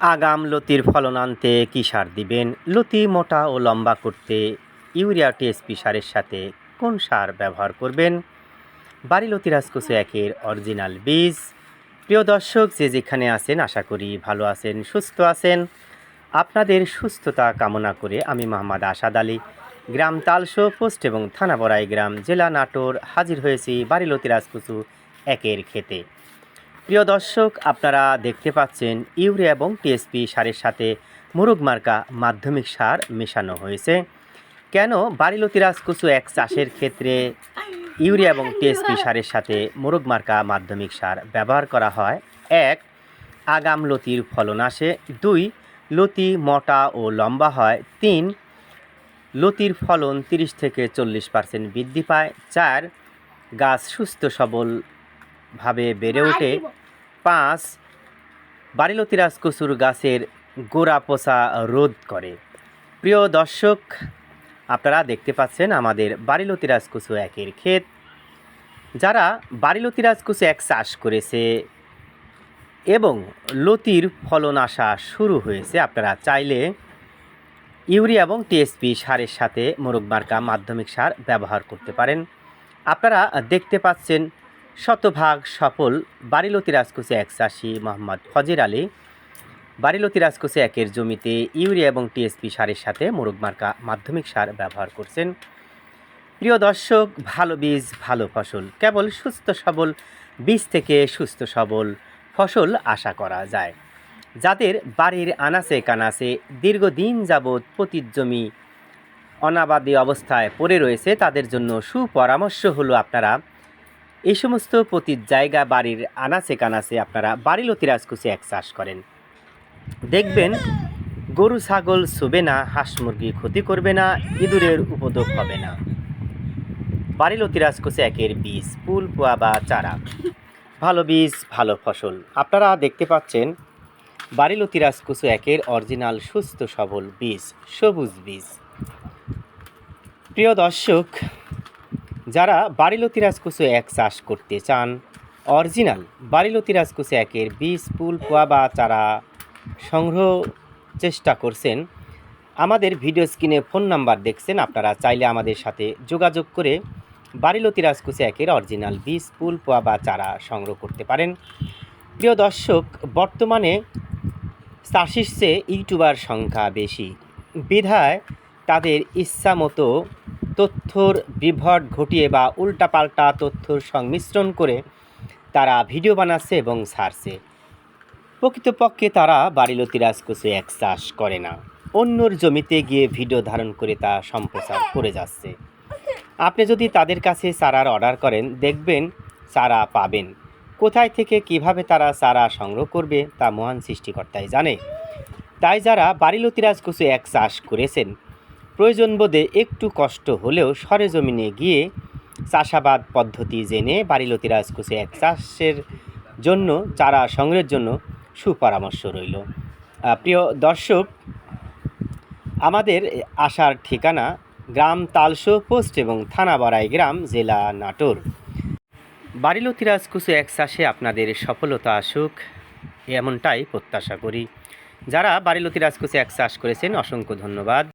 আগাম লতির ফলন আনতে কী সার দিবেন? লতি মোটা ও লম্বা করতে ইউরিয়া টিএসপি সারের সাথে কোন সার ব্যবহার করবেন? বাড়ি লতি রাজকুসু একের অরিজিনাল বীজ। প্রিয় দর্শক, যে যেখানে আছেন, আশা করি ভালো আছেন, সুস্থ আছেন। আপনাদের সুস্থতা কামনা করে আমি মোহাম্মদ আসাদ আলী। গ্রাম তালশো পোস্ট এবং থানা বড়াই গ্রাম জেলা নাটোর হাজির হয়েছি বাড়ি লতি রাজকুসু একের খেতে প্রিয় দর্শক, আপনারা দেখতে পাচ্ছেন ইউরিয়া এবং টিএসপি সারের সাথে মুরগ মার্কা মাধ্যমিক সার মেশানো হয়েছে। কেন বাড়িলতি রাজকুসু এক চাষের ক্ষেত্রে ইউরিয়া এবং টিএসপি সারের সাথে মোরগ মার্কা মাধ্যমিক সার ব্যবহার করা হয়? এক, আগাম লতির ফলন আসে। দুই, লতি মোটা ও লম্বা হয়। তিন, লতির ফলন তিরিশ থেকে চল্লিশ পার্সেন্ট বৃদ্ধি পায়। চার, গাছ সুস্থ সবলভাবে বেড়ে ওঠে। পাঁচ বাড়িলতি রাজকসুর গাছের গোড়া পচা রোধ করে। প্রিয় দর্শক, আপনারা দেখতে পাচ্ছেন আমাদের বাড়িলতি রাজকুসু একের ক্ষেত। যারা বাড়িলতি রাজকুসু এক চাষ করেছে এবং লতির ফলন আসা শুরু হয়েছে, আপনারা চাইলে ইউরিয়া এবং টিএসপি সারের সাথে মোরগ মার্কা মাধ্যমিক সার ব্যবহার করতে পারেন। আপনারা দেখতে পাচ্ছেন শতভাগ সফল বাড়িলতি রাজকুসে এক চাষি মোহাম্মদ ফজির আলী। বাড়িলতি রাজকুসে একের জমিতে ইউরিয়া এবং টিএসপি সারের সাথে মোরগ মার্কা মাধ্যমিক সার ব্যবহার করছেন। প্রিয় দর্শক, ভালো বীজ, ভালো ফসল, কেবল সুস্থ সবল, বীজ থেকে সুস্থ সবল ফসল আশা করা যায়। যাদের বাড়ির আনাচে কানাচে দীর্ঘদিন যাবৎ পতির জমি অনাবাদী অবস্থায় পড়ে রয়েছে, তাদের জন্য সুপরামর্শ হলো আপনারা এই সমস্ত পতির জায়গা বাড়ির আনাচে কানাচে আপনারা বাড়ি লতিরাজকুচে এক চাষ করেন। দেখবেন গরু, ছাগল ছুবে না, হাঁস মুরগি ক্ষতি করবে না, ইঁদুরের উপদ্রব হবে না। বাড়ি লতিরাজকুচে একের বীজ, ফুল, পোয়া বা চারা। ভালো বীজ, ভালো ফসল। আপনারা দেখতে পাচ্ছেন বাড়িলতি রাজকুচু একের অরিজিনাল, সুস্থ, সবল বীজ, সবুজ বীজ। প্রিয় দর্শক যারা বাড়িলতি রাজকুচু এক চাষ করতে চান, অরিজিনাল বাড়িলতি রাজকুচু একের বীজ, ফুল, পোয়া বা চারা সংগ্রহ চেষ্টা করছেন। আমাদের ভিডিও স্ক্রিনে ফোন নাম্বার দেখছেন, আপনারা চাইলে আমাদের সাথে যোগাযোগ করে বাড়িলতি রাজকুচু একের অরিজিনাল বীজ, ফুল, পোয়া বা চারা সংগ্রহ করতে পারেন। প্রিয় দর্শক, বর্তমানে চাষির চেয়ে ইউটিউবার সংখ্যা বেশি। বিধায় তাদের ইচ্ছা মতো তথ্যর বিভ্রাট ঘটিয়ে বা উল্টাপাল্টা তথ্যর সংমিশ্রণ করে তারা ভিডিও বানাচ্ছে এবং ছাড়ছে। প্রকৃতপক্ষে তারা বাড়িলতি রাজকুচু এক চাষ করে না। অন্যর জমিতে গিয়ে ভিডিও ধারণ করে তা সম্প্রচার করে যাচ্ছে। আপনি যদি তাদের কাছে চারার অর্ডার করেন, দেখবেন চারা পাবেন। কোথায় থেকে কীভাবে তারা চারা সংগ্রহ করবে, তা মহান সৃষ্টিকর্তাই জানে। তাই যারা বাড়িলতি রাজকুচু এক চাষ করেছেন প্রয়োজন বোধে একটু কষ্ট হলেও সরেজমিনে গিয়ে চাষাবাদ পদ্ধতি জেনে বাড়িলতি রাজকুচু এক চাষের জন্য, চারা সংগ্রহের জন্য সুপরামর্শ রইল। প্রিয় দর্শক, আমাদের আসার ঠিকানা গ্রাম তালশো পোস্ট এবং থানা বড়াই গ্রাম, জেলা নাটোর। বাড়িলতি রাজকুচু এক চাষে আপনাদের সফলতা আসুক, এমনটাই প্রত্যাশা করি। যারা বাড়িলতি রাজকুচু এক চাষ করেছেন, অসংখ্য ধন্যবাদ।